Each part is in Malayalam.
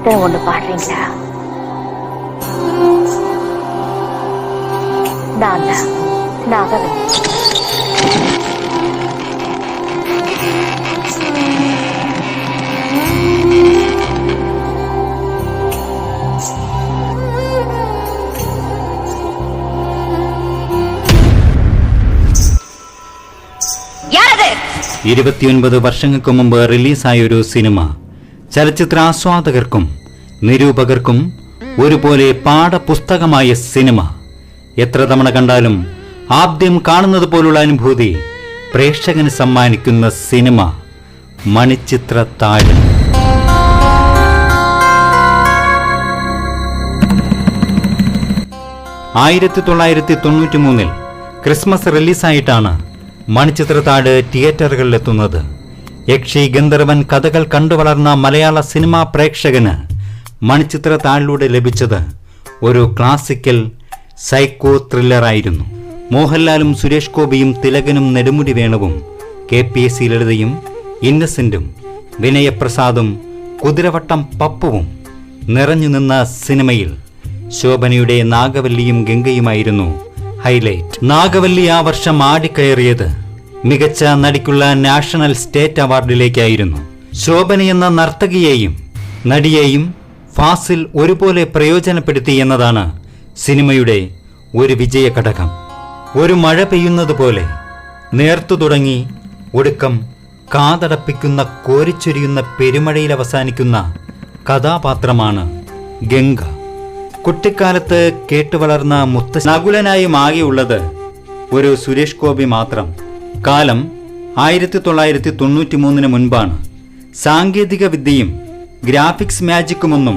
கீர்த்தனை ஒண்ணு பாடுறீங்களா நான் தான் நாகவல்லி ഇരുപത്തിയൊൻപത് വർഷങ്ങൾക്ക് മുമ്പ് റിലീസായ ഒരു സിനിമ ചലച്ചിത്ര ആസ്വാദകർക്കും നിരൂപകർക്കും ഒരുപോലെ പാഠപുസ്തകമായ സിനിമ. എത്ര തവണ കണ്ടാലും ആദ്യം കാണുന്നത് പോലുള്ള അനുഭൂതി പ്രേക്ഷകന് സമ്മാനിക്കുന്ന സിനിമ മണിച്ചിത്ര താഴ് ആയിരത്തി തൊള്ളായിരത്തി തൊണ്ണൂറ്റി മൂന്നിൽ ക്രിസ്മസ് റിലീസായിട്ടാണ് മണിച്ചിത്രത്താട് തിയേറ്ററുകളിലെത്തുന്നത്. യക്ഷി ഗന്ധർവൻ കഥകൾ കണ്ടു വളർന്ന മലയാള സിനിമാ പ്രേക്ഷകന് മണിച്ചിത്രത്താഴിലൂടെ ലഭിച്ചത് ഒരു ക്ലാസിക്കൽ സൈക്കോ ത്രില്ലറായിരുന്നു മോഹൻലാലും സുരേഷ് ഗോപിയും തിലകനും നെടുമുടി വേണുവും കെ പി എസ് സി ലളിതയും ഇന്നസെന്റും വിനയപ്രസാദും കുതിരവട്ടം പപ്പുവും നിറഞ്ഞു നിന്ന സിനിമയിൽ ശോഭനയുടെ നാഗവല്ലിയും ഗംഗയുമായിരുന്നു ഹൈലൈറ്റ്. നാഗവല്ലി ആ വർഷം ആടിക്കയറിയത് മികച്ച നടിക്കുള്ള നാഷണൽ സ്റ്റേറ്റ് അവാർഡിലേക്കായിരുന്നു. ശോഭന എന്ന നർത്തകിയെയും നടിയെയും ഫാസിൽ ഒരുപോലെ പ്രയോജനപ്പെടുത്തി എന്നതാണ് സിനിമയുടെ ഒരു വിജയ ഘടകം ഒരു മഴ പെയ്യുന്നത് പോലെ നേർത്തു തുടങ്ങി ഒടുക്കം കാതടപ്പിക്കുന്ന കോരിച്ചൊരിയുന്ന പെരുമഴയിൽ അവസാനിക്കുന്ന കഥാപാത്രമാണ് ഗംഗ. കുട്ടിക്കാലത്ത് കേട്ടുവളർന്ന മുത്ത നകുലനായും ആകെയുള്ളത് ഒരു സുരേഷ് ഗോപി മാത്രം. കാലം ആയിരത്തി തൊള്ളായിരത്തി തൊണ്ണൂറ്റി മൂന്നിന് മുൻപാണ്. സാങ്കേതിക വിദ്യയും ഗ്രാഫിക്സ് മാജിക്കുമൊന്നും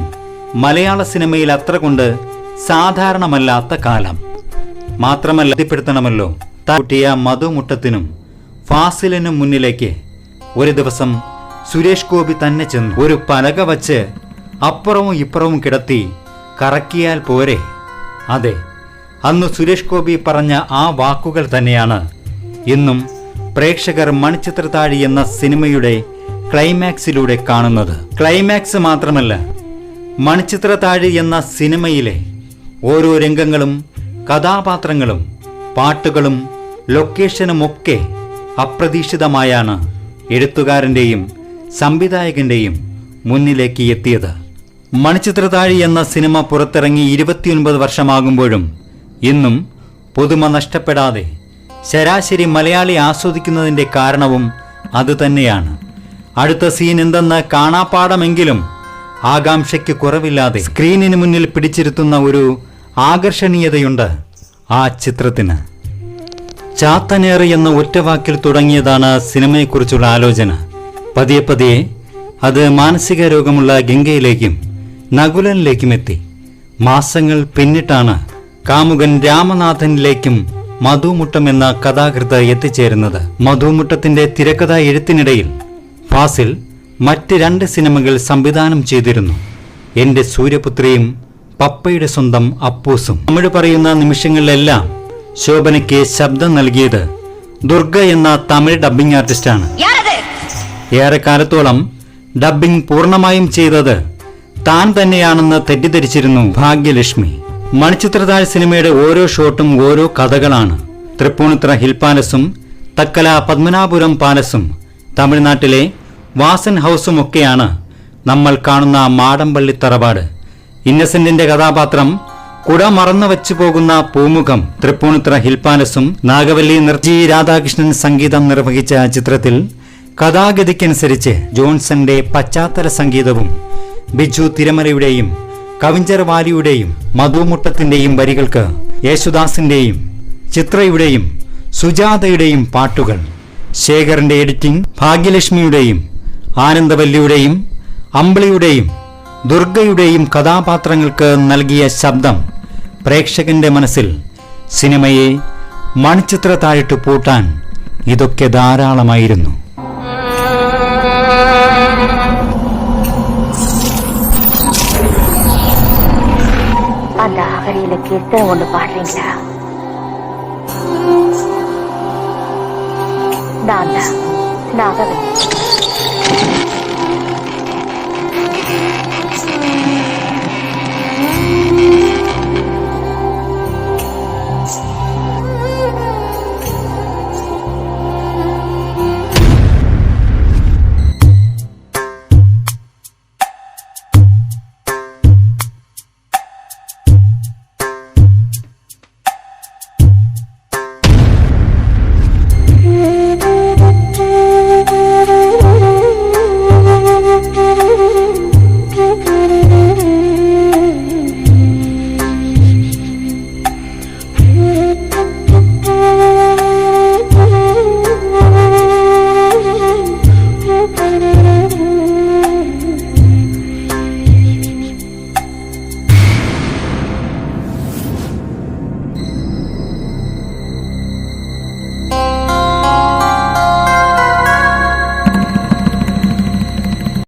മലയാള സിനിമയിൽ അത്ര കൊണ്ട് സാധാരണമല്ലാത്ത കാലം. മാത്രമല്ല എത്തിപ്പെടുത്തണമല്ലോ കുട്ടിയ മധുമുട്ടത്തിനും ഫാസിലിനും മുന്നിലേക്ക് ഒരു ദിവസം സുരേഷ് ഗോപി തന്നെ ചെന്നു. ഒരു പലക വച്ച് അപ്പുറവും ഇപ്പുറവും കിടത്തി കറക്കിയാൽ പോരെ? അതെ അന്ന് സുരേഷ് ഗോപി പറഞ്ഞ ആ വാക്കുകൾ തന്നെയാണ് ഇന്നും പ്രേക്ഷകർ മണിച്ചിത്രത്താഴി എന്ന സിനിമയുടെ ക്ലൈമാക്സിലൂടെ കാണുന്നത്. ക്ലൈമാക്സ് മാത്രമല്ല മണിച്ചിത്രത്താഴി എന്ന സിനിമയിലെ ഓരോ രംഗങ്ങളും കഥാപാത്രങ്ങളും പാട്ടുകളും ലൊക്കേഷനുമൊക്കെ അപ്രതീക്ഷിതമായാണ് എഴുത്തുകാരന്റെയും സംവിധായകന്റെയും മുന്നിലേക്ക് എത്തിയത്. മണിച്ചിത്രതാഴി എന്ന സിനിമ പുറത്തിറങ്ങി ഇരുപത്തിയൊൻപത് വർഷമാകുമ്പോഴും ഇന്നും പുതുമ നഷ്ടപ്പെടാതെ ശരാശരി മലയാളി ആസ്വദിക്കുന്നതിന്റെ കാരണവും അതുതന്നെയാണ് അടുത്ത സീൻ എന്തെന്ന് കാണാപ്പാടമെങ്കിലും ആകാംക്ഷയ്ക്ക് കുറവില്ലാതെ സ്ക്രീനിന് മുന്നിൽ പിടിച്ചിരുത്തുന്ന ഒരു ആകർഷണീയതയുണ്ട് ആ ചിത്രത്തിന്. ചാത്തനേർ എന്ന ഒറ്റവാക്കിൽ തുടങ്ങിയതാണ് സിനിമയെക്കുറിച്ചുള്ള ആലോചന. പതിയെ പതിയെ അത് മാനസിക രോഗമുള്ള ഗംഗയിലേക്കും നകുലനിലേക്കും എത്തി. മാസങ്ങൾ പിന്നിട്ടാണ് കാമുകൻ രാമനാഥനിലേക്കും മധുമുട്ടം എന്ന കഥാകൃത്ത് എത്തിച്ചേരുന്നത്. മധുമുട്ടത്തിന്റെ തിരക്കഥ എഴുത്തിനിടയിൽ ഫാസിൽ മറ്റ് രണ്ട് സിനിമകൾ സംവിധാനം ചെയ്തിരുന്നു. എന്റെ സൂര്യപുത്രിയും പപ്പയുടെ സ്വന്തം അപ്പൂസും. തമിഴ് പറയുന്ന നിമിഷങ്ങളിലെല്ലാം ശോഭനയ്ക്ക് ശബ്ദം നൽകിയത് ദുർഗ എന്ന തമിഴ് ഡബ്ബിംഗ് ആർട്ടിസ്റ്റാണ്. ഏറെക്കാലത്തോളം ഡബ്ബിംഗ് പൂർണമായും ചെയ്തത് താൻ തന്നെയാണെന്ന് തെറ്റിദ്ധരിച്ചിരുന്നു ഭാഗ്യലക്ഷ്മി. മണിച്ചിത്രതാഴ് സിനിമയുടെ ഓരോ ഷോട്ടും ഓരോ കഥകളാണ്. തൃപ്പൂണിത്ര ഹിൽ പാലസും തക്കല പത്മനാപുരം പാലസും തമിഴ്നാട്ടിലെ വാസൻ ഹൗസും ഒക്കെയാണ് നമ്മൾ കാണുന്ന മാടമ്പള്ളി തറവാട്. ഇന്നസെന്റിന്റെ കഥാപാത്രം കുട മറന്നു വച്ചു പോകുന്ന പൂമുഖം തൃപ്പൂണിത്ര ഹിൽ പാലസും നാഗവല്ലി നിർജി രാധാകൃഷ്ണൻ സംഗീതം നിർവഹിച്ച ചിത്രത്തിൽ കഥാഗതിക്കനുസരിച്ച് ജോൺസന്റെ പശ്ചാത്തല സംഗീതവും ബിജു തിരമലയുടെയും കവിഞ്ചർ വാലിയുടെയും മധുമുട്ടത്തിന്റെയും വരികൾക്ക് യേശുദാസിന്റെയും ചിത്രയുടെയും സുജാതയുടെയും പാട്ടുകൾ. ശേഖറിന്റെ എഡിറ്റിംഗ് ഭാഗ്യലക്ഷ്മിയുടെയും ആനന്ദവല്ലിയുടെയും അമ്പിളിയുടെയും ദുർഗയുടെയും കഥാപാത്രങ്ങൾക്ക് നൽകിയ ശബ്ദം പ്രേക്ഷകന്റെ മനസ്സിൽ സിനിമയെ മണിച്ചിത്ര താഴിട്ട് പൂട്ടാൻ ഇതൊക്കെ ധാരാളമായിരുന്നു அந்த அகரியில கீர்த்தனை ஒண்ணு பாடுறீங்களா நான் தான் நாகவல்லி Thank you.